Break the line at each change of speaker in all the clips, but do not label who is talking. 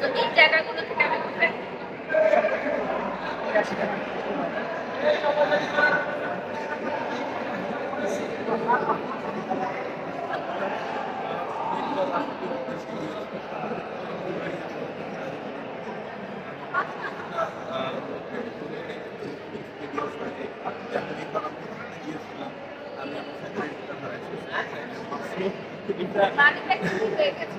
তো এই জায়গাগুলো থেকে আমি থেকে ঘুরে হয়ে গেছে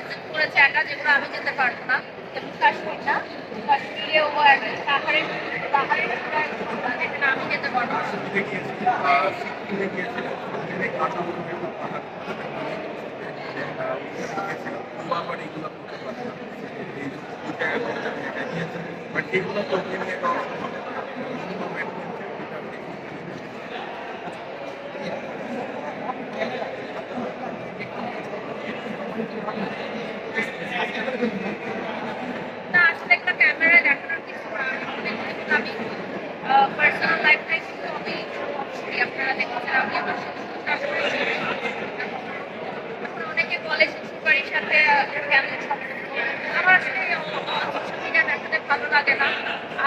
করেছে একা যেগুলো আমি যেতে পারবো না যেমন কাশ্মীর না কাশ্মীরে ও একদম পাহাড়ের পাহাড়ের যেখানে আমি যেতে পারবো না
সিকিমে গিয়েছিলাম সিকিমে
আমার আসলে সোশ্যাল মিডিয়া দেখাতে ভালো লাগে না।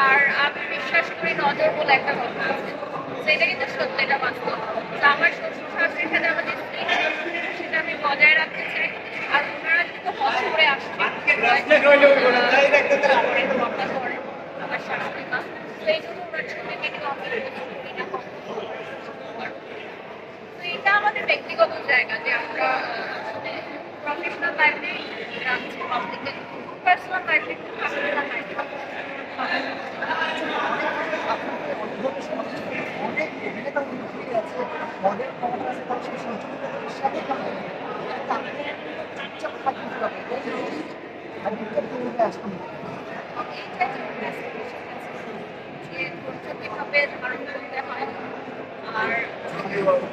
আর আমি বিশ্বাস করি নজর বলে একটা কথা আছে। সেটা কিন্তু সত্যি এটা বাস্তব। তো আমার শ্বশুর শাশুড়ির সাথে আমার যে সেটা আমি বজায় রাখতে চাই। আর ওনারা কিন্তু করে আসছে আমার শাশুড়ি মা। তো এই জন্য ওনার ছবি আমি এটা আমাদের ব্যক্তিগত জায়গা যে আমরা লাইফে রাখছি পাবলিকে পার্সোনাল লাইফে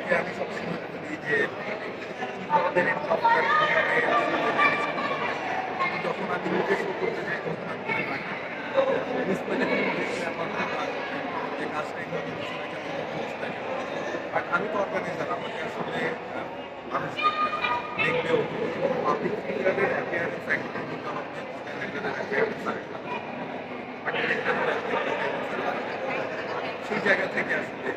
আর
আমি সবসময় বলি যে আমাদের এই যখন আমি নিজে শো করতে যাই তখন আমি ডিসপ্লেতে দেখলে আমার যে কাজটা কেন বাট আমি তো অর্গানাইজার আমাকে আসলে মানুষ দেখবে দেখবেও পাবলিক ফিগারের সেই জায়গা থেকে আসলে